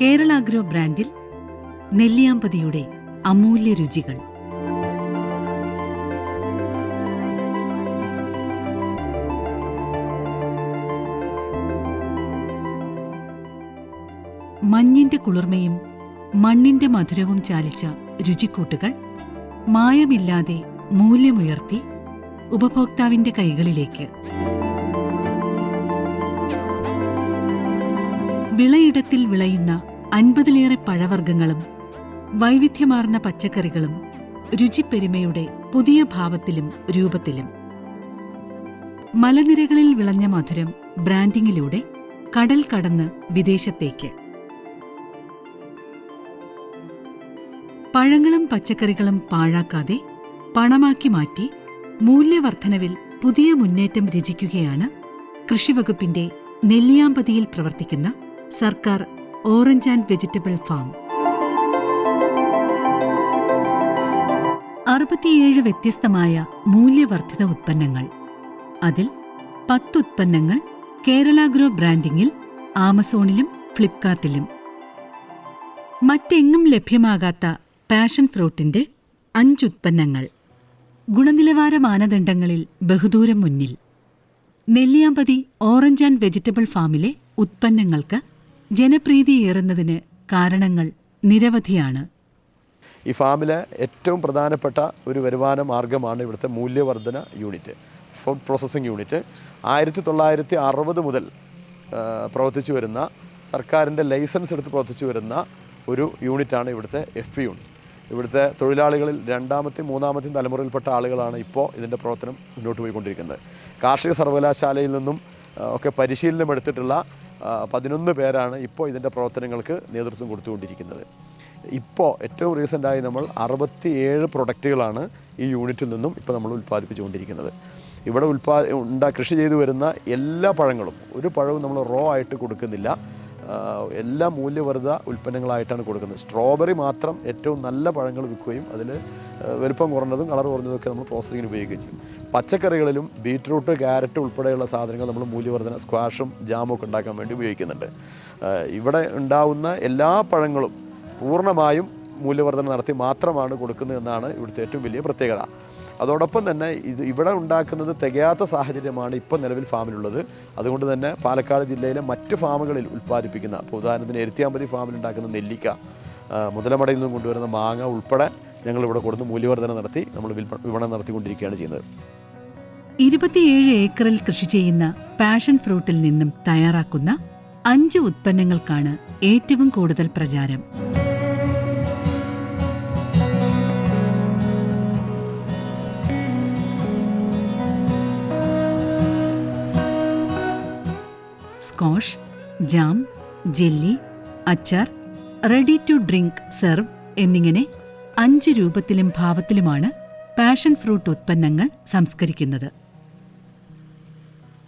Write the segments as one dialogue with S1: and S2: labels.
S1: കേരളാഗ്രോ ബ്രാൻഡിൽ നെല്ലിയാമ്പതിയുടെ അമൂല്യ രുചികൾ. മഞ്ഞിന്റെ കുളിർമയും മണ്ണിന്റെ മധുരവും ചാലിച്ച രുചിക്കൂട്ടുകൾ മായമില്ലാതെ മൂല്യമുയർത്തി ഉപഭോക്താവിന്റെ കൈകളിലേക്ക്. വിളയിടത്തിൽ വിളയുന്ന അൻപതിലേറെ പഴവർഗങ്ങളും വൈവിധ്യമാർന്ന പച്ചക്കറികളും രുചിപ്പെരുമയുടെ പുതിയ ഭാവത്തിലും രൂപത്തിലും. മലനിരകളിൽ വിളഞ്ഞ മധുരം ബ്രാൻഡിങ്ങിലൂടെ കടൽ കടന്ന് വിദേശത്തേക്ക്. പഴങ്ങളും പച്ചക്കറികളും പാഴാക്കാതെ പണമാക്കി മാറ്റി മൂല്യവർദ്ധനവിൽ പുതിയ മുന്നേറ്റം രചിക്കുകയാണ് കൃഷിവകുപ്പിന്റെ നെല്ലിയാമ്പതിയിൽ പ്രവർത്തിക്കുന്ന സർക്കാർ ഓറഞ്ച് ആൻഡ് വെജിറ്റബിൾ ഫാം. അറുപത്തിയേഴ് വ്യത്യസ്തമായ മൂല്യവർദ്ധിത ഉത്പന്നങ്ങൾ. അതിൽ പത്ത് ഉത്പന്നങ്ങൾ കേരളാഗ്രോ ബ്രാൻഡിംഗിൽ ആമസോണിലും ഫ്ലിപ്കാർട്ടിലും. മറ്റെങ്ങും ലഭ്യമാകാത്ത പാഷൻ ഫ്രൂട്ടിന്റെ അഞ്ചുത്പന്നങ്ങൾ ഗുണനിലവാര മാനദണ്ഡങ്ങളിൽ ബഹുദൂരം മുന്നിൽ. നെല്ലിയാമ്പതി ഓറഞ്ച് ആൻഡ് വെജിറ്റബിൾ ഫാമിലെ ഉത്പന്നങ്ങൾക്ക് ജനപ്രീതിയേറുന്നതിന് കാരണങ്ങൾ നിരവധിയാണ്.
S2: ഈ ഫാമിലെ ഏറ്റവും പ്രധാനപ്പെട്ട ഒരു വരുമാന മാർഗമാണ് ഇവിടുത്തെ മൂല്യവർധന യൂണിറ്റ് ഫുഡ് പ്രോസസ്സിംഗ് യൂണിറ്റ് ആയിരത്തി തൊള്ളായിരത്തി അറുപത് മുതൽ പ്രവർത്തിച്ചു വരുന്ന സർക്കാരിന്റെ ലൈസൻസ് എടുത്ത് പ്രവർത്തിച്ചു വരുന്ന ഒരു യൂണിറ്റാണ് ഇവിടുത്തെ എഫ് പി യൂണിറ്റ് ഇവിടുത്തെ തൊഴിലാളികളിൽ രണ്ടാമത്തെയും മൂന്നാമത്തെയും തലമുറയിൽപ്പെട്ട ആളുകളാണ് ഇപ്പോൾ ഇതിന്റെ പ്രവർത്തനം മുന്നോട്ട് പോയിക്കൊണ്ടിരിക്കുന്നത്. കാർഷിക സർവകലാശാലയിൽ നിന്നും ഒക്കെ പരിശീലനം എടുത്തിട്ടുള്ള പതിനൊന്ന് പേരാണ് ഇപ്പോൾ ഇതിന്റെ പ്രവർത്തനങ്ങൾക്ക് നേതൃത്വം കൊടുത്തുകൊണ്ടിരിക്കുന്നത്. ഇപ്പോൾ ഏറ്റവും റീസെന്റായി നമ്മൾ അറുപത്തിയേഴ് പ്രൊഡക്റ്റുകളാണ് ഈ യൂണിറ്റിൽ നിന്നും ഇപ്പോൾ നമ്മൾ ഉൽപ്പാദിപ്പിച്ചുകൊണ്ടിരിക്കുന്നത്. ഇവിടെ ഉൽപ്പാ ഉണ്ടാ കൃഷി ചെയ്തു വരുന്ന എല്ലാ പഴങ്ങളും ഒരു പഴവും നമ്മൾ റോ ആയിട്ട് കൊടുക്കുന്നില്ല. എല്ലാ മൂല്യവർദ്ധ ഉൽപ്പന്നങ്ങളായിട്ടാണ് കൊടുക്കുന്നത്. സ്ട്രോബെറി മാത്രം ഏറ്റവും നല്ല പഴങ്ങൾ വിൽക്കുകയും അതിൽ വലുപ്പം കുറഞ്ഞതും കളർ കുറഞ്ഞതും ഒക്കെ നമ്മൾ പ്രോസസ്സിങ്ങിന് ഉപയോഗിക്കുകയും ചെയ്യും. പച്ചക്കറികളിലും ബീറ്റ്റൂട്ട് ക്യാരറ്റ് ഉൾപ്പെടെയുള്ള സാധനങ്ങൾ നമ്മൾ മൂല്യവർദ്ധന സ്ക്വാഷും ജാമൊക്കെ ഉണ്ടാക്കാൻ വേണ്ടി ഉപയോഗിക്കുന്നുണ്ട്. ഇവിടെ ഉണ്ടാവുന്ന എല്ലാ പഴങ്ങളും പൂർണമായും മൂല്യവർദ്ധന നടത്തി മാത്രമാണ് കൊടുക്കുന്നത് എന്നാണ് ഇവിടുത്തെ ഏറ്റവും വലിയ പ്രത്യേകത. അതോടൊപ്പം തന്നെ ഇത് ഇവിടെ ഉണ്ടാക്കുന്നത് തികയാത്ത സാഹചര്യമാണ് ഇപ്പോൾ നിലവിൽ ഫാമിലുള്ളത്. അതുകൊണ്ട് തന്നെ പാലക്കാട് ജില്ലയിലെ മറ്റ് ഫാമുകളിൽ ഉൽപ്പാദിപ്പിക്കുന്ന ഇപ്പോൾ ഉദാഹരണത്തിന് എരുത്തിയാമ്പതി ഫാമിൽ ഉണ്ടാക്കുന്ന നെല്ലിക്ക മുതലമടയിൽ നിന്നും കൊണ്ടുവരുന്ന മാങ്ങ ഉൾപ്പെടെ ഞങ്ങൾ ഇവിടെ കൊടുത്ത് മൂല്യവർദ്ധന നടത്തി നമ്മൾ വിൽപ്പ വിപണനം നടത്തിക്കൊണ്ടിരിക്കുകയാണ് ചെയ്യുന്നത്.
S1: ഇരുപത്തിയേഴ് ഏക്കറിൽ കൃഷി ചെയ്യുന്ന പാഷൻ ഫ്രൂട്ടിൽ നിന്നും തയ്യാറാക്കുന്ന അഞ്ച് ഉത്പന്നങ്ങൾക്കാണ് ഏറ്റവും കൂടുതൽ പ്രചാരം. സ്കോഷ് ജാം ജെല്ലി അച്ചാർ റെഡി ടു ഡ്രിങ്ക് സെർവ് എന്നിങ്ങനെ അഞ്ച് രൂപത്തിലും ഭാവത്തിലുമാണ് പാഷൻ ഫ്രൂട്ട് ഉത്പന്നങ്ങൾ സംസ്കരിക്കുന്നത്.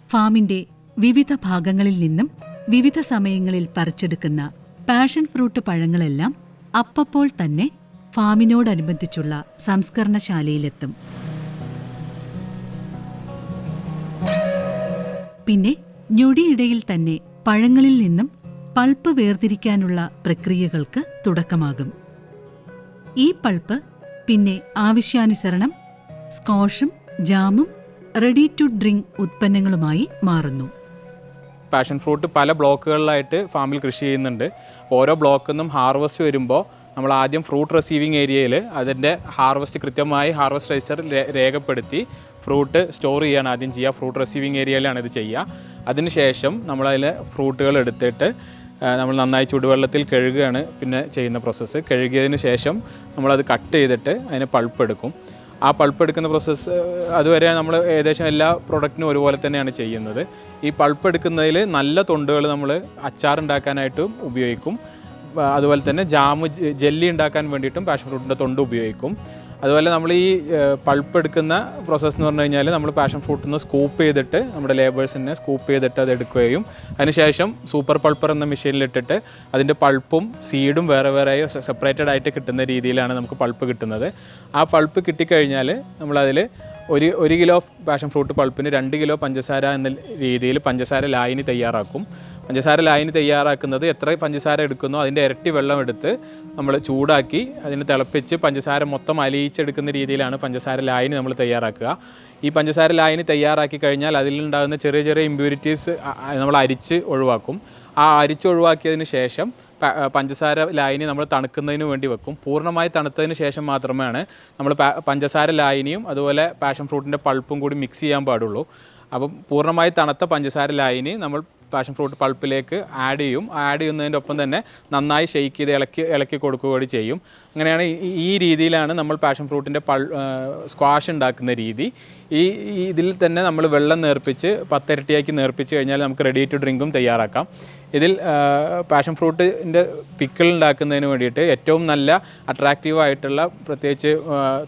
S1: ഫാമിന്റെ വിവിധ ഭാഗങ്ങളിൽ നിന്നും വിവിധ സമയങ്ങളിൽ പറിച്ചെടുക്കുന്ന പാഷൻ ഫ്രൂട്ട് പഴങ്ങളെല്ലാം അപ്പപ്പോൾ തന്നെ ഫാമിനോടനുബന്ധിച്ചുള്ള സംസ്കരണശാലയിലെത്തും. പിന്നെ ഞൊടിയിടയിൽ തന്നെ പഴങ്ങളിൽ നിന്നും പൾപ്പ് വേർതിരിക്കാനുള്ള പ്രക്രിയകൾക്ക് തുടക്കമാകും. ഈ പൾപ്പ് പിന്നെ ആവശ്യാനുസരണം സ്കോഷും ജാമും റെഡി ടു ഡ്രിങ്ക് ഉത്പന്നങ്ങളുമായി മാറുന്നു.
S3: പാഷൻ ഫ്രൂട്ട് പല ബ്ലോക്കുകളിലായിട്ട് ഫാമിൽ കൃഷി ചെയ്യുന്നുണ്ട്. ഓരോ ബ്ലോക്കിൽ നിന്നും ഹാർവസ്റ്റ് വരുമ്പോൾ നമ്മൾ ആദ്യം ഫ്രൂട്ട് റിസീവിങ് ഏരിയയിൽ അതിന്റെ ഹാർവസ്റ്റ് കൃത്യമായി ഹാർവസ്റ്റ് രജിസ്റ്റർ രേഖപ്പെടുത്തി ഫ്രൂട്ട് സ്റ്റോർ ചെയ്യാണ് ആദ്യം ചെയ്യുക. ഫ്രൂട്ട് റിസീവിങ് ഏരിയയിലാണ് ഇത് ചെയ്യുക. അതിനുശേഷം നമ്മളതിൽ ഫ്രൂട്ടുകൾ എടുത്തിട്ട് നമ്മൾ നന്നായി ചുടുവെള്ളത്തിൽ കഴുകുകയാണ് പിന്നെ ചെയ്യുന്ന പ്രോസസ്സ് കഴുകിയതിന് ശേഷം നമ്മളത് കട്ട് ചെയ്തിട്ട് അതിന് പൾപ്പ് എടുക്കും. ആ പൾപ്പ് എടുക്കുന്ന പ്രോസസ്സ് അതുവരെ നമ്മൾ ഏകദേശം എല്ലാ പ്രൊഡക്റ്റിനും ഒരുപോലെ തന്നെയാണ് ചെയ്യുന്നത്. ഈ പൾപ്പ് എടുക്കുന്നതിൽ നല്ല തൊണ്ടുകൾ നമ്മൾ അച്ചാർ ഉണ്ടാക്കാനായിട്ടും ഉപയോഗിക്കും അതുപോലെ തന്നെ ജാമ് ജെല്ലി ഉണ്ടാക്കാൻ വേണ്ടിയിട്ടും പാഷൻ ഫ്രൂട്ടിന്റെ തൊണ്ട് ഉപയോഗിക്കും. അതുപോലെ നമ്മൾ ഈ പൾപ്പ് എടുക്കുന്ന പ്രോസസ്സ് എന്ന് പറഞ്ഞു കഴിഞ്ഞാൽ നമ്മൾ പാഷൻ ഫ്രൂട്ടിൽ നിന്ന് സ്കൂപ്പ് ചെയ്തിട്ട് നമ്മുടെ ലേബേഴ്സിനെ സ്കൂപ്പ് ചെയ്തിട്ട് അത് എടുക്കുകയും അതിനുശേഷം സൂപ്പർ പൾപ്പർ എന്ന മെഷീനിലിട്ടിട്ട് അതിന്റെ പൾപ്പും സീഡും വേറെ വേറെ സെപ്പറേറ്റഡ് ആയിട്ട് കിട്ടുന്ന രീതിയിലാണ് നമുക്ക് പൾപ്പ് കിട്ടുന്നത്. ആ പൾപ്പ് കിട്ടിക്കഴിഞ്ഞാൽ നമ്മളതിൽ ഒരു ഒരു കിലോ പാഷൻ ഫ്രൂട്ട് പൾപ്പിന് രണ്ട് കിലോ പഞ്ചസാര എന്ന രീതിയിൽ പഞ്ചസാര ലായനി തയ്യാറാക്കും. പഞ്ചസാര ലായനി തയ്യാറാക്കുന്നത് എത്ര പഞ്ചസാര എടുക്കുന്നോ അതിന്റെ ഇരട്ടി വെള്ളം എടുത്ത് നമ്മൾ ചൂടാക്കി അതിന് തിളപ്പിച്ച് പഞ്ചസാര മൊത്തം അലിയിച്ചെടുക്കുന്ന രീതിയിലാണ് പഞ്ചസാര ലായനി നമ്മൾ തയ്യാറാക്കുക. ഈ പഞ്ചസാര ലായനി തയ്യാറാക്കി കഴിഞ്ഞാൽ അതിലുണ്ടാകുന്ന ചെറിയ ചെറിയ ഇമ്പ്യൂരിറ്റീസ് നമ്മൾ അരിച്ച് ഒഴിവാക്കും. ആ അരിച്ച് ഒഴിവാക്കിയതിന് ശേഷം പഞ്ചസാര ലായനി നമ്മൾ തണുക്കുന്നതിന് വേണ്ടി വെക്കും. പൂർണമായി തണുത്തതിന് ശേഷം മാത്രമാണ് നമ്മൾ പഞ്ചസാര ലായനിയും അതുപോലെ പാഷൻ ഫ്രൂട്ടിന്റെ പൾപ്പും കൂടി മിക്സ് ചെയ്യാൻ പാടുള്ളൂ. അപ്പം പൂർണമായി തണുത്ത പഞ്ചസാര ലായനി നമ്മൾ പാഷൻ ഫ്രൂട്ട് പൾപ്പിലേക്ക് ആഡ് ചെയ്യും. ആഡ് ചെയ്യുന്നതിന്റെ ഒപ്പം തന്നെ നന്നായി ഷെയ്ക്ക് ചെയ്ത് ഇളക്കി ഇളക്കി കൊടുക്കുക കൂടി ചെയ്യും. അങ്ങനെയാണ് ഈ- രീതിയിലാണ് നമ്മൾ പാഷൻ ഫ്രൂട്ടിന്റെ പൾ സ്ക്വാഷ് ഉണ്ടാക്കുന്ന രീതി. ഈ ഇതിൽ തന്നെ നമ്മൾ വെള്ളം നേർപ്പിച്ച് പത്തിരട്ടിയാക്കി നേർപ്പിച്ച് കഴിഞ്ഞാൽ നമുക്ക് റെഡി ടു ഡ്രിങ്കും തയ്യാറാക്കാം. ഇതിൽ പാഷൻ ഫ്രൂട്ടിന്റെ പിക്കിൾ ഉണ്ടാക്കുന്നതിന് വേണ്ടിയിട്ട് ഏറ്റവും നല്ല അട്രാക്റ്റീവ് ആയിട്ടുള്ള പ്രത്യേകിച്ച്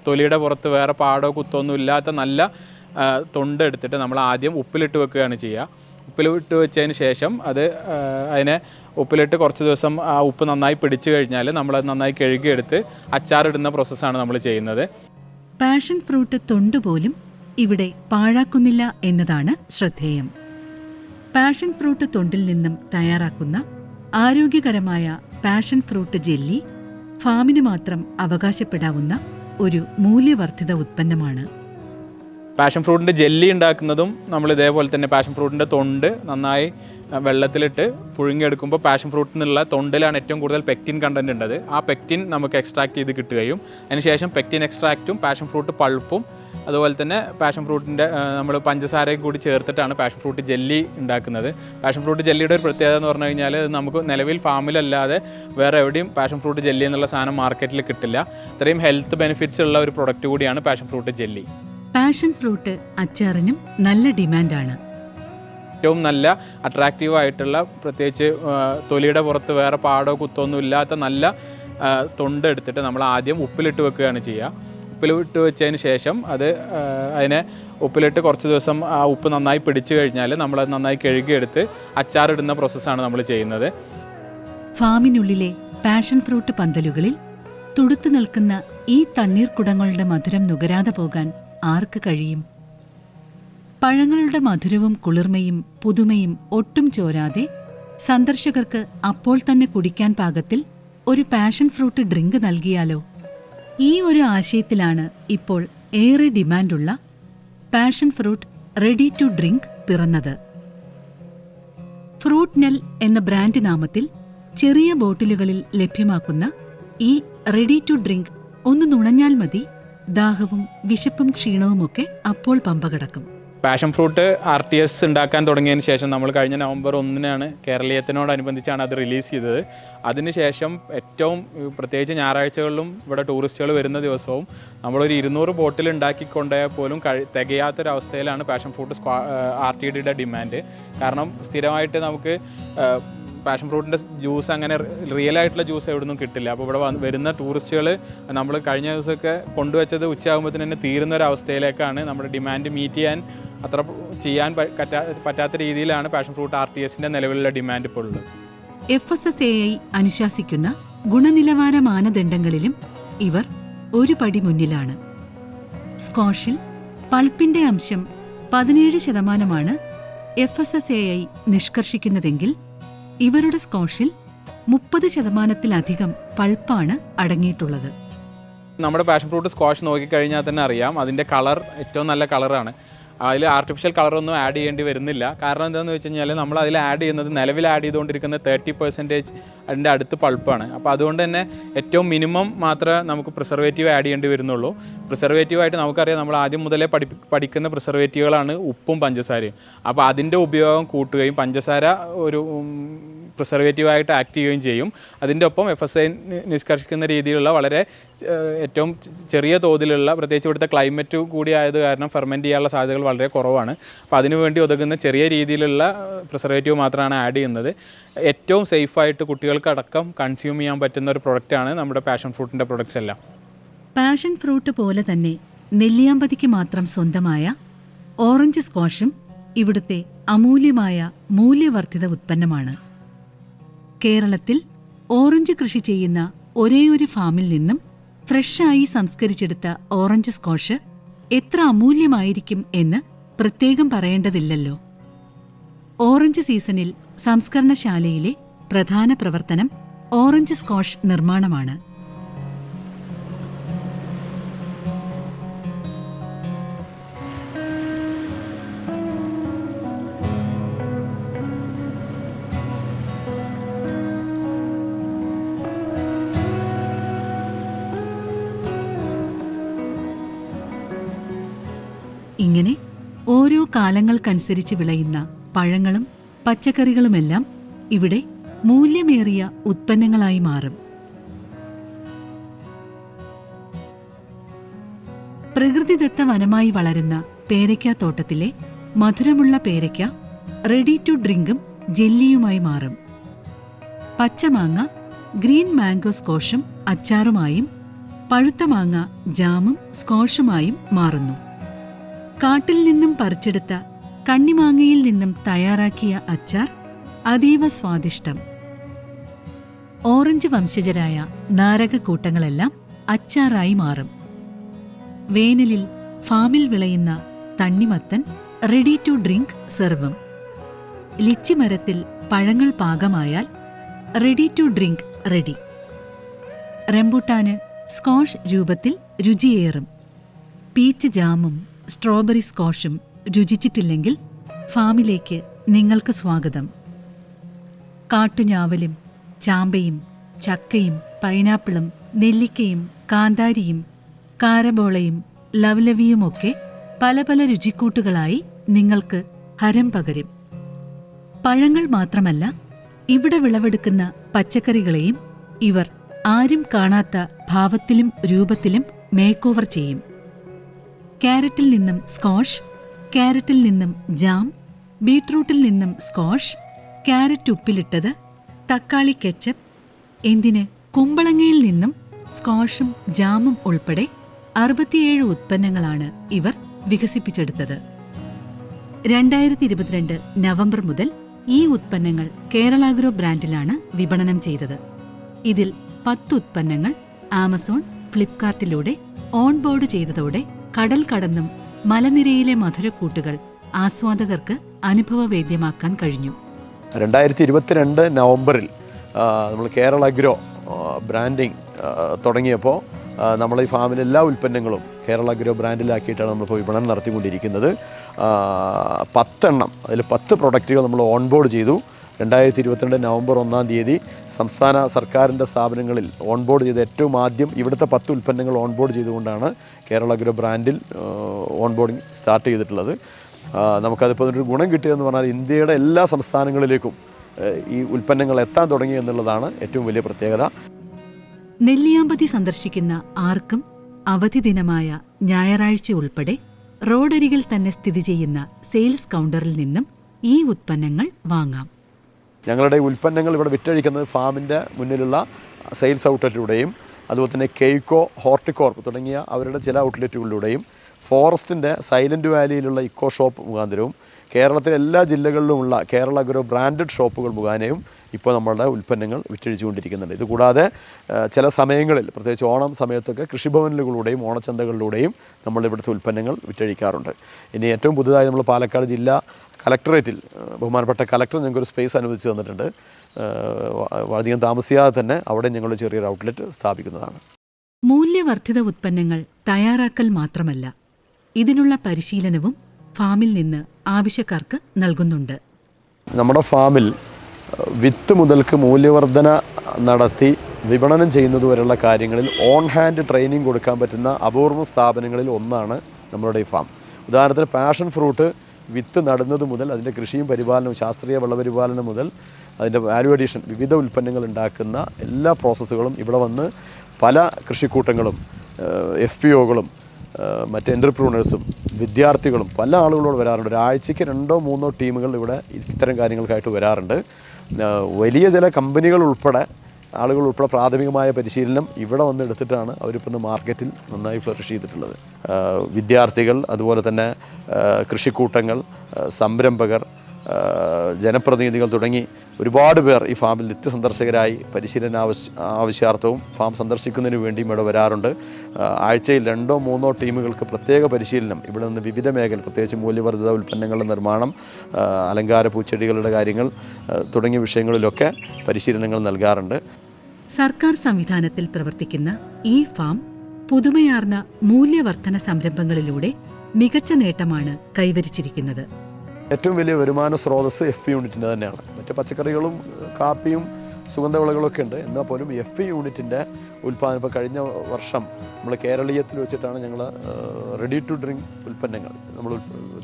S3: തൊലിയുടെ പുറത്ത് വേറെ പാടോ കുത്തൊന്നും ഇല്ലാത്ത നല്ല തൊണ്ട് എടുത്തിട്ട് നമ്മൾ ആദ്യം ഉപ്പിലിട്ട് വെക്കുകയാണ് ചെയ്യുക. ഉപ്പിലിട്ട് വെച്ചതിന് ശേഷം അത് അതിനെ ഉപ്പിലിട്ട് കുറച്ച് ദിവസം ആ ഉപ്പ് നന്നായി പിടിച്ചു കഴിഞ്ഞാൽ നമ്മളത് നന്നായി കഴുകിയെടുത്ത് അച്ചാറിടുന്ന പ്രോസസ്സാണ് നമ്മൾ ചെയ്യുന്നത്.
S1: പാഷൻ ഫ്രൂട്ട് തൊണ്ടുപോലും ഇവിടെ പാഴാക്കുന്നില്ല എന്നതാണ് ശ്രദ്ധേയം. പാഷൻ ഫ്രൂട്ട് തൊണ്ടിൽ നിന്നും തയ്യാറാക്കുന്ന ആരോഗ്യകരമായ പാഷൻ ഫ്രൂട്ട് ജെല്ലി ഫാമിന് മാത്രം അവകാശപ്പെടാവുന്ന ഒരു മൂല്യവർദ്ധിത ഉത്പന്നമാണ്
S3: പാഷൻ ഫ്രൂട്ടിന്റെ ജെല്ലി ഉണ്ടാക്കുന്നതും നമ്മൾ ഇതേപോലെ തന്നെ പാഷൻ ഫ്രൂട്ടിന്റെ തൊണ്ട് നന്നായി വെള്ളത്തിലിട്ട് പുഴുങ്ങിയെടുക്കുമ്പോൾ പാഷൻ ഫ്രൂട്ടിൽ നിന്നുള്ള തൊണ്ടിലാണ് ഏറ്റവും കൂടുതൽ പെക്റ്റിൻ കണ്ടന്റ് ഉണ്ടത് ആ പെക്റ്റിൻ നമുക്ക് എക്സ്ട്രാക്ട് ചെയ്ത് കിട്ടുകയും അതിനുശേഷം പെക്റ്റിൻ എക്സ്ട്രാക്റ്റും പാഷൻ ഫ്രൂട്ട് പൾപ്പും അതുപോലെ തന്നെ പാഷൻ ഫ്രൂട്ടിന്റെ നമ്മൾ പഞ്ചസാരയും കൂടി ചേർത്തിട്ടാണ് പാഷൻ ഫ്രൂട്ട് ജെല്ലി ഉണ്ടാക്കുന്നത്. പാഷൻ ഫ്രൂട്ട് ജെല്ലിയുടെ ഒരു പ്രത്യേകത എന്ന് പറഞ്ഞു കഴിഞ്ഞാൽ നമുക്ക് നിലവിൽ ഫാമിലല്ലാതെ വേറെ എവിടെയും പാഷൻ ഫ്രൂട്ട് ജെല്ലി എന്നുള്ള സാധനം മാർക്കറ്റിൽ കിട്ടില്ല. അത്രയും ഹെൽത്ത് ബെനിഫിറ്റ്സ് ഉള്ള ഒരു പ്രൊഡക്റ്റ് കൂടിയാണ് passion fruit jelly.
S1: Passion fruit അച്ചാറിനും നല്ല ഡിമാൻഡാണ്.
S3: ഏറ്റവും നല്ല അട്രാക്റ്റീവ് ആയിട്ടുള്ള പ്രത്യേകിച്ച് തൊലിയുടെ പുറത്ത് വേറെ പാടോ കുത്തൊന്നും ഇല്ലാത്ത നല്ല തൊണ്ട് എടുത്തിട്ട് നമ്മൾ ആദ്യം ഉപ്പിലിട്ട് വെക്കുകയാണ് ചെയ്യുക. ഉപ്പിലിട്ട് വെച്ചതിന് ശേഷം അത് അതിനെ ഉപ്പിലിട്ട് കുറച്ച് ദിവസം ആ ഉപ്പ് നന്നായി പിടിച്ചു കഴിഞ്ഞാൽ നമ്മൾ അത് നന്നായി കഴുകിയെടുത്ത് അച്ചാറിടുന്ന പ്രോസസ്സാണ് നമ്മൾ ചെയ്യുന്നത്.
S1: ഫാമിനുള്ളിലെ പാഷൻ ഫ്രൂട്ട് പന്തലുകളിൽ തുടുത്തു നിൽക്കുന്ന ഈ തണ്ണീർ കുടങ്ങളുടെ മധുരം നുകരാതെ പോകാൻ ആർക്ക് കഴിയും? പഴങ്ങളുടെ മധുരവും കുളിർമയും പുതുമയും ഒട്ടും ചോരാതെ സന്ദർശകർക്ക് അപ്പോൾ തന്നെ കുടിക്കാൻ പാകത്തിൽ ഒരു പാഷൻ ഫ്രൂട്ട് ഡ്രിങ്ക് നൽകിയാലോ? ഈ ഒരു ആശയത്തിലാണ് ഇപ്പോൾ ഏറെ ഡിമാൻഡുള്ള passion fruit ready to drink പിറന്നത്. ഫ്രൂട്ട് നെൽ എന്ന ബ്രാൻഡ് നാമത്തിൽ ചെറിയ ബോട്ടിലുകളിൽ ലഭ്യമാക്കുന്ന ഈ റെഡി ടു ഡ്രിങ്ക് ഒന്ന് നുണഞ്ഞാൽ മതി ദാഹവും വിശപ്പും ക്ഷീണവുമൊക്കെ അപ്പോൾ പമ്പ കിടക്കും.
S3: Passion fruit R T S ഉണ്ടാക്കാൻ തുടങ്ങിയതിന് ശേഷം നമ്മൾ കഴിഞ്ഞ നവംബർ ഒന്നിനാണ് കേരളീയത്തിനോടനുബന്ധിച്ചാണ് അത് റിലീസ് ചെയ്തത്. അതിനുശേഷം ഏറ്റവും പ്രത്യേകിച്ച് ഞായറാഴ്ചകളിലും ഇവിടെ ടൂറിസ്റ്റുകൾ വരുന്ന ദിവസവും നമ്മളൊരു ഇരുന്നൂറ് ബോട്ടിൽ ഉണ്ടാക്കി കൊണ്ടുപോയാൽ പോലും കഴി തികയാത്തൊരവസ്ഥയിലാണ് passion fruit squash R T ഡിയുടെ ഡിമാൻഡ്. കാരണം സ്ഥിരമായിട്ട് നമുക്ക് പാഷൻ ഫ്രൂട്ടിന്റെ ജ്യൂസ് അങ്ങനെ റിയൽ ആയിട്ടുള്ള ജ്യൂസ് എവിടെ നിന്നും കിട്ടില്ല. അപ്പോൾ ഇവിടെ വരുന്ന ടൂറിസ്റ്റുകൾ നമ്മൾ കഴിഞ്ഞ ദിവസമൊക്കെ കൊണ്ടുവച്ചത് ഉച്ചയാകുമ്പോഴത്തേന് തന്നെ തീരുന്ന ഒരു അവസ്ഥയിലേക്കാണ് നമ്മുടെ ഡിമാൻഡ് മീറ്റ് ചെയ്യാൻ അത്ര ചെയ്യാൻ പറ്റാ പറ്റാത്ത രീതിയിലാണ് പാഷൻ ഫ്രൂട്ട് ആർ ടി എസിന്റെ നിലവിലുള്ള ഡിമാൻഡ് ഇപ്പോൾ ഉള്ളത്.
S1: F S S A I അനുശാസിക്കുന്ന ഗുണനിലവാര മാനദണ്ഡങ്ങളിലും ഇവർ ഒരു പടി മുന്നിലാണ്. സ്കോഷിൽ പൾപ്പിന്റെ അംശം പതിനേഴ് ശതമാനമാണ് F S S A I നിഷ്കർഷിക്കുന്നതെങ്കിൽ ഇവരുടെ സ്കോഷിൽ മുപ്പത് ശതമാനത്തിലധികം പൾപ്പാണ് അടങ്ങിയിട്ടുള്ളത്.
S3: നമ്മുടെ പാഷൻ ഫ്രൂട്ട് സ്ക്വാഷ് നോക്കിക്കഴിഞ്ഞാൽ തന്നെ അറിയാം. അതിന്റെ കളർ ഏറ്റവും നല്ല കളറാണ്. അതിൽ ആർട്ടിഫിഷ്യൽ കളറൊന്നും ആഡ് ചെയ്യേണ്ടി വരുന്നില്ല. കാരണം എന്താണെന്ന് വെച്ച് കഴിഞ്ഞാൽ നമ്മൾ അതിൽ ആഡ് ചെയ്യുന്നത് നിലവിൽ ആഡ് ചെയ്തുകൊണ്ടിരിക്കുന്ന തേർട്ടി പെർസെന്റേജ് അതിന്റെ അടുത്ത് പൾപ്പാണ് അപ്പോൾ അതുകൊണ്ട് തന്നെ ഏറ്റവും മിനിമം മാത്രമേ നമുക്ക് പ്രിസർവേറ്റീവ് ആഡ് ചെയ്യേണ്ടി വരുന്നുള്ളൂ. പ്രിസർവേറ്റീവായിട്ട് നമുക്കറിയാം നമ്മൾ ആദ്യം മുതലേ പഠി പഠിക്കുന്ന പ്രിസർവേറ്റീവുകളാണ് ഉപ്പും പഞ്ചസാരയും. അപ്പോൾ അതിന്റെ ഉപയോഗം കൂട്ടുകയും പഞ്ചസാര ഒരു പ്രിസർവേറ്റീവായിട്ട് ആക്ട് ചെയ്യുകയും ചെയ്യും. അതിന്റെ ഒപ്പം എഫ് എസ് ഐ നിഷ്കർഷിക്കുന്ന രീതിയിലുള്ള വളരെ ഏറ്റവും ചെറിയ തോതിലുള്ള പ്രത്യേകിച്ച് ഇവിടുത്തെ ക്ലൈമറ്റ് കൂടി ആയത് കാരണം ഫെർമെന്റ് ചെയ്യാനുള്ള സാധ്യതകൾ വളരെ കുറവാണ്. അപ്പോൾ അതിനുവേണ്ടി ഒതുങ്ങുന്ന ചെറിയ രീതിയിലുള്ള പ്രിസർവേറ്റീവ് മാത്രമാണ് ആഡ് ചെയ്യുന്നത്. ഏറ്റവും സേഫായിട്ട് കുട്ടികൾക്ക് അടക്കം കൺസ്യൂം ചെയ്യാൻ പറ്റുന്ന ഒരു പ്രൊഡക്റ്റാണ് നമ്മുടെ പാഷൻ ഫ്രൂട്ടിന്റെ പ്രൊഡക്ട്സ് എല്ലാം.
S1: പാഷൻ ഫ്രൂട്ട് പോലെ തന്നെ നെല്ലിയാമ്പതിക്ക് മാത്രം സ്വന്തമായ ഓറഞ്ച് സ്ക്വാഷും ഇവിടുത്തെ അമൂല്യമായ മൂല്യവർദ്ധിത ഉത്പന്നമാണ്. കേരളത്തിൽ ഓറഞ്ച് കൃഷി ചെയ്യുന്ന ഒരേയൊരു ഫാമിൽ നിന്നും ഫ്രഷായി സംസ്കരിച്ചെടുത്ത ഓറഞ്ച് സ്കോഷ് എത്ര അമൂല്യമായിരിക്കും എന്ന് പ്രത്യേകം പറയേണ്ടതില്ലല്ലോ. ഓറഞ്ച് സീസണിൽ സംസ്കരണശാലയിലെ പ്രധാന പ്രവർത്തനം ഓറഞ്ച് സ്കോഷ് നിർമ്മാണമാണ്. ഇങ്ങനെ ഓരോ കാലങ്ങൾക്കനുസരിച്ച് വിളയുന്ന പഴങ്ങളും പച്ചക്കറികളുമെല്ലാം ഇവിടെ മൂല്യമേറിയ ഉത്പന്നങ്ങളായി മാറും. പ്രകൃതിദത്ത വനമായി വളരുന്ന പേരയ്ക്കാത്തോട്ടത്തിലെ മധുരമുള്ള പേരയ്ക്ക റെഡി ടു ഡ്രിങ്കും ജെല്ലിയുമായി മാറും. പച്ചമാങ്ങ ഗ്രീൻ മാംഗോ സ്കോഷും അച്ചാറുമായും പഴുത്ത മാങ്ങ ജാമും സ്കോഷുമായും മാറുന്നു. കാട്ടിൽ നിന്നും പറിച്ചെടുത്ത കണ്ണിമാങ്ങയിൽ നിന്നും തയ്യാറാക്കിയ അച്ചാർ അതീവ സ്വാദിഷ്ടം. ഓറഞ്ച് വംശജരായ നാരകക്കൂട്ടങ്ങളെല്ലാം അച്ചാറായി മാറും. വേനലിൽ ഫാമിൽ വിളയുന്ന തണ്ണിമത്തൻ റെഡി ടു ഡ്രിങ്ക് സെർവും ലിച്ചി മരത്തിൽ പഴങ്ങൾ പാകമായാൽ റെഡി ടു ഡ്രിങ്ക് റെഡി റെമ്പൂട്ടാന് സ്കോഷ് രൂപത്തിൽ രുചിയേറും. പീച്ച് ജാമും സ്ട്രോബെറി സ്കോഷും രുചിച്ചിട്ടില്ലെങ്കിൽ ഫാമിലേക്ക് നിങ്ങൾക്ക് സ്വാഗതം. കാട്ടുഞാവലും ചാമ്പയും ചക്കയും പൈനാപ്പിളും നെല്ലിക്കയും കാന്താരിയും കാരബോളയും ലവ്ലവിയുമൊക്കെ പല പല രുചിക്കൂട്ടുകളായി നിങ്ങൾക്ക് ഹരം പകരും. പഴങ്ങൾ മാത്രമല്ല ഇവിടെ വിളവെടുക്കുന്ന പച്ചക്കറികളെയും ഇവർ ആരും കാണാത്ത ഭാവത്തിലും രൂപത്തിലും മേക്കോവർ ചെയ്യും. ക്യാരറ്റിൽ നിന്നും സ്കോഷ് ക്യാരറ്റിൽ നിന്നും ജാം ബീട്രൂട്ടിൽ നിന്നും സ്കോഷ് ക്യാരറ്റ് ഉപ്പിലിട്ടത് തക്കാളി കെച്ചപ്പ് എന്തിന് കുമ്പളങ്ങയിൽ നിന്നും സ്കോഷും ജാമും ഉൾപ്പെടെ അറുപത്തിയേഴ് ഉത്പന്നങ്ങളാണ് ഇവർ വികസിപ്പിച്ചെടുത്തത്. രണ്ടായിരത്തി ഇരുപത്തിരണ്ട് നവംബർ മുതൽ ഈ ഉത്പന്നങ്ങൾ കേരളാഗ്രോ ബ്രാൻഡിലാണ് വിപണനം ചെയ്തത്. ഇതിൽ പത്ത് ഉത്പന്നങ്ങൾ ആമസോൺ ഫ്ലിപ്കാർട്ടിലൂടെ ഓൺബോർഡ് ചെയ്തതോടെ കടൽ കടന്നും മലനിരയിലെ മധുരക്കൂട്ടുകൾ ആസ്വാദകർക്ക് അനുഭവവേദ്യമാക്കാൻ കഴിഞ്ഞു.
S2: രണ്ടായിരത്തി ഇരുപത്തിരണ്ട് നവംബറിൽ നമ്മൾ കേരള അഗ്രോ ബ്രാൻഡിങ് തുടങ്ങിയപ്പോൾ നമ്മൾ ഈ ഫാമിലെ എല്ലാ ഉൽപ്പന്നങ്ങളും കേരള അഗ്രോ ബ്രാൻഡിലാക്കിയിട്ടാണ് നമ്മളിപ്പോൾ വിപണനം നടത്തിക്കൊണ്ടിരിക്കുന്നത്. പത്തെണ്ണം അതിൽ പത്ത് പ്രൊഡക്റ്റുകൾ നമ്മൾ ഓൺബോർഡ് ചെയ്തു. രണ്ടായിരത്തി ഇരുപത്തിരണ്ട് നവംബർ ഒന്നാം തീയതി സംസ്ഥാന സർക്കാരിന്റെ സ്ഥാപനങ്ങളിൽ ഓൺബോർഡ് ചെയ്ത ഏറ്റവും ആദ്യം ഇവിടുത്തെ പത്ത് ഉൽപ്പന്നങ്ങൾ ഓൺബോർഡ് ചെയ്തുകൊണ്ടാണ് കേരള അഗ്രോ ബ്രാൻഡിൽ ഓൺബോർഡിങ് സ്റ്റാർട്ട് ചെയ്തിട്ടുള്ളത്. നമുക്കതിപ്പോൾ ഒരു ഗുണം കിട്ടിയതെന്ന് പറഞ്ഞാൽ ഇന്ത്യയുടെ എല്ലാ സംസ്ഥാനങ്ങളിലേക്കും ഈ ഉൽപ്പന്നങ്ങൾ എത്താൻ തുടങ്ങി എന്നുള്ളതാണ് ഏറ്റവും വലിയ പ്രത്യേകത.
S1: നെല്ലിയാമ്പതി സന്ദർശിക്കുന്ന ആർക്കും അവധി ദിനമായ ഞായറാഴ്ച ഉൾപ്പെടെ റോഡരികിൽ തന്നെ സ്ഥിതി ചെയ്യുന്ന സെയിൽസ് കൗണ്ടറിൽ നിന്നും ഈ ഉത്പന്നങ്ങൾ വാങ്ങാം.
S2: ഞങ്ങളുടെ ഉൽപ്പന്നങ്ങൾ ഇവിടെ വിറ്റഴിക്കുന്നത് ഫാമിന്റെ മുന്നിലുള്ള സെയിൽസ് ഔട്ട്ലെറ്റിലൂടെയും അതുപോലെ തന്നെ കെയ്ക്കോ ഹോർട്ടിക്കോർപ്പ് തുടങ്ങിയ അവരുടെ ചില ഔട്ട്ലെറ്റുകളിലൂടെയും ഫോറസ്റ്റിന്റെ സൈലന്റ് വാലിയിലുള്ള ഇക്കോ ഷോപ്പ് മുഖാന്തരവും കേരളത്തിലെ എല്ലാ ജില്ലകളിലുമുള്ള കേരള അഗ്രോ ബ്രാൻഡഡ് ഷോപ്പുകൾ മുഖാനയും ഇപ്പോൾ നമ്മളുടെ ഉൽപ്പന്നങ്ങൾ വിറ്റഴിച്ചുകൊണ്ടിരിക്കുന്നുണ്ട്. ഇതുകൂടാതെ ചില സമയങ്ങളിൽ പ്രത്യേകിച്ച് ഓണം സമയത്തൊക്കെ കൃഷിഭവനിലൂടെയും ഓണച്ചന്തകളിലൂടെയും നമ്മൾ ഇവിടുത്തെ ഉൽപ്പന്നങ്ങൾ വിറ്റഴിക്കാറുണ്ട്. ഇനി ഏറ്റവും പുതുതായി നമ്മൾ പാലക്കാട് ജില്ല കലക്ടറേറ്റിൽ ബഹുമാനപ്പെട്ട കലക്ടർ ഞങ്ങൾക്കൊരു സ്പേസ് അനുവദിച്ച് തന്നിട്ടുണ്ട്. അധികം താമസിയാതെ തന്നെ അവിടെ ഞങ്ങൾ ചെറിയൊരു ഔട്ട്ലെറ്റ് സ്ഥാപിക്കുന്നതാണ്.
S1: മൂല്യവർദ്ധിത ഉത്പന്നങ്ങൾ തയ്യാറാക്കൽ മാത്രമല്ല ഇതിനുള്ള പരിശീലനവും ഫാമിൽ നിന്ന് ആവശ്യക്കാർക്ക് നൽകുന്നുണ്ട്.
S2: നമ്മുടെ ഫാമിൽ വിത്ത് മുതൽക്ക് മൂല്യവർധന നടത്തി വിപണനം ചെയ്യുന്നതുവരെയുള്ള കാര്യങ്ങളിൽ ഓൺ ഹാൻഡ് ട്രെയിനിങ് കൊടുക്കാൻ പറ്റുന്ന അപൂർവ സ്ഥാപനങ്ങളിൽ ഒന്നാണ് നമ്മുടെ ഈ ഫാം ഉദാഹരണത്തിന് പാഷൻ ഫ്രൂട്ട് വിത്ത് നടുന്നത് മുതൽ അതിന്റെ കൃഷിയും പരിപാലനവും ശാസ്ത്രീയ വിളപരിപാലനം മുതൽ അതിന്റെ വാല്യൂ അഡീഷൻ വിവിധ ഉൽപ്പന്നങ്ങൾ ഉണ്ടാക്കുന്ന എല്ലാ പ്രോസസ്സുകളും ഇവിടെ വന്ന് പല കൃഷിക്കൂട്ടങ്ങളും എഫ് പി ഒകളും മറ്റ് എന്റർപ്രൂണേഴ്സും വിദ്യാർത്ഥികളും പല ആളുകളോട് വരാറുണ്ട്. ഒരാഴ്ചയ്ക്ക് രണ്ടോ മൂന്നോ ടീമുകൾ ഇവിടെ ഇത്തരം കാര്യങ്ങൾക്കായിട്ട് വരാറുണ്ട്. വലിയ ചില കമ്പനികൾ ഉൾപ്പെടെ ആളുകൾ ഉൾപ്പെടെ പ്രാഥമികമായ പരിശീലനം ഇവിടെ വന്ന് എടുത്തിട്ടാണ് അവരിപ്പോൾ ഇന്ന് മാർക്കറ്റിൽ നന്നായി ഫ്ലറിഷ് ചെയ്തിട്ടുള്ളത്. വിദ്യാർത്ഥികൾ അതുപോലെ തന്നെ കൃഷിക്കൂട്ടങ്ങൾ സംരംഭകർ ജനപ്രതിനിധികൾ തുടങ്ങി ഒരുപാട് പേർ ഈ ഫാമിൽ നിത്യസന്ദർശകരായി പരിശീലന ആവശ്യ ആവശ്യാർത്ഥവും ഫാം സന്ദർശിക്കുന്നതിന് വേണ്ടിയും ഇവിടെ വരാറുണ്ട്. ആഴ്ചയിൽ രണ്ടോ മൂന്നോ ടീമുകൾക്ക് പ്രത്യേക പരിശീലനം ഇവിടെ നിന്ന് വിവിധ മേഖല പ്രത്യേകിച്ച് മൂല്യവർദ്ധിത ഉൽപ്പന്നങ്ങളുടെ നിർമ്മാണം അലങ്കാര പൂച്ചെടികളുടെ കാര്യങ്ങൾ തുടങ്ങിയ വിഷയങ്ങളിലൊക്കെ പരിശീലനങ്ങൾ നൽകാറുണ്ട്.
S1: സർക്കാർ സംവിധാനത്തിൽ പ്രവർത്തിക്കുന്ന ഈ ഫാം പുതുമയാർന്ന മൂല്യവർദ്ധന സംരംഭങ്ങളിലൂടെ മികച്ച നേട്ടമാണ് കൈവരിച്ചിരിക്കുന്നത്.
S2: ഏറ്റവും വലിയ വരുമാന സ്രോതസ് എഫ് പി യൂണിറ്റിന്റെ തന്നെയാണ്. മറ്റ് പച്ചക്കറികളും കാപ്പിയും സുഗന്ധവിളകളൊക്കെ ഉണ്ട്. എന്നാൽ പോലും എഫ് പി യൂണിറ്റിന്റെ ഉൽപ്പാദനം ഇപ്പോൾ കഴിഞ്ഞ വർഷം നമ്മൾ കേരളീയത്തിൽ വെച്ചിട്ടാണ് ഞങ്ങൾ റെഡി ടു ഡ്രിങ്ക് ഉൽപ്പന്നങ്ങൾ നമ്മൾ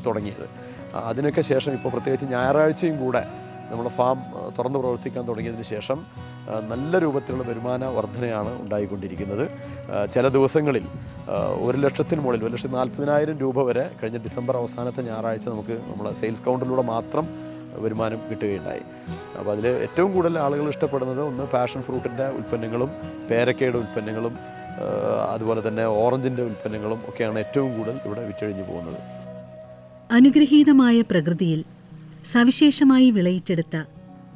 S2: തുടങ്ങിയത്. അതിനൊക്കെ ശേഷം ഇപ്പോൾ പ്രത്യേകിച്ച് ഞായറാഴ്ചയും കൂടെ നമ്മൾ ഫാം തുറന്ന് പ്രവർത്തിക്കാൻ തുടങ്ങിയതിന് ശേഷം നല്ല രൂപത്തിലുള്ള വരുമാന വർധനയാണ് ഉണ്ടായിക്കൊണ്ടിരിക്കുന്നത്. ചില ദിവസങ്ങളിൽ ഒരു ലക്ഷത്തിന് മുകളിൽ ഒരു ലക്ഷത്തി നാൽപ്പതിനായിരം രൂപ വരെ കഴിഞ്ഞ ഡിസംബർ അവസാനത്തെ ഞായറാഴ്ച നമുക്ക് നമ്മളെ സെയിൽസ് കൗണ്ടറിലൂടെ മാത്രം വരുമാനം കിട്ടുകയുണ്ടായി. അപ്പോൾ അതിൽ ഏറ്റവും കൂടുതൽ ആളുകൾ ഇഷ്ടപ്പെടുന്നത് ഒന്ന് പാഷൻ ഫ്രൂട്ടിന്റെ ഉൽപ്പന്നങ്ങളും പേരക്കയുടെ ഉൽപ്പന്നങ്ങളും അതുപോലെ തന്നെ ഓറഞ്ചിന്റെ ഉൽപ്പന്നങ്ങളും ഒക്കെയാണ് ഏറ്റവും കൂടുതൽ ഇവിടെ വിറ്റഴിഞ്ഞു പോകുന്നത്.
S1: അനുഗ്രഹീതമായ പ്രകൃതിയിൽ സവിശേഷമായി വിളയിച്ചെടുത്ത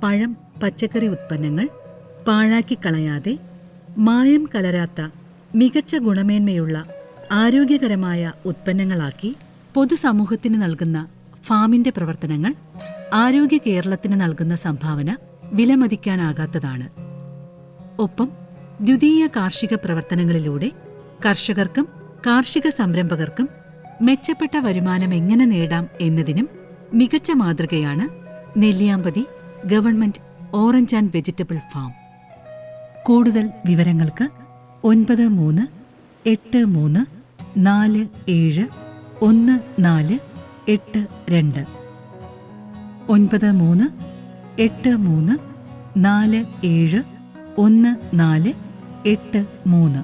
S1: പഴം പച്ചക്കറി ഉത്പന്നങ്ങൾ പാഴാക്കി കളയാതെ മായം കലരാത്ത മികച്ച ഗുണമേന്മയുള്ള ആരോഗ്യകരമായ ഉത്പന്നങ്ങളാക്കി പൊതുസമൂഹത്തിന് നൽകുന്ന ഫാമിന്റെ പ്രവർത്തനങ്ങൾ ആരോഗ്യ കേരളത്തിന് നൽകുന്ന സംഭാവന വിലമതിക്കാനാകാത്തതാണ്. ഒപ്പം ദ്വിതീയ കാർഷിക പ്രവർത്തനങ്ങളിലൂടെ കർഷകർക്കും കാർഷിക സംരംഭകർക്കും മെച്ചപ്പെട്ട വരുമാനം എങ്ങനെ നേടാം എന്നതിനും മികച്ച മാതൃകയാണ് Nelliyampathy government orange and vegetable farm. കൂടുതൽ വിവരങ്ങൾക്ക് ഒൻപത് മൂന്ന് എട്ട് മൂന്ന് നാല് ഏഴ് ഒന്ന് നാല് എട്ട് രണ്ട്. ഒൻപത് മൂന്ന് എട്ട് മൂന്ന് നാല് ഏഴ് ഒന്ന് നാല് എട്ട് മൂന്ന്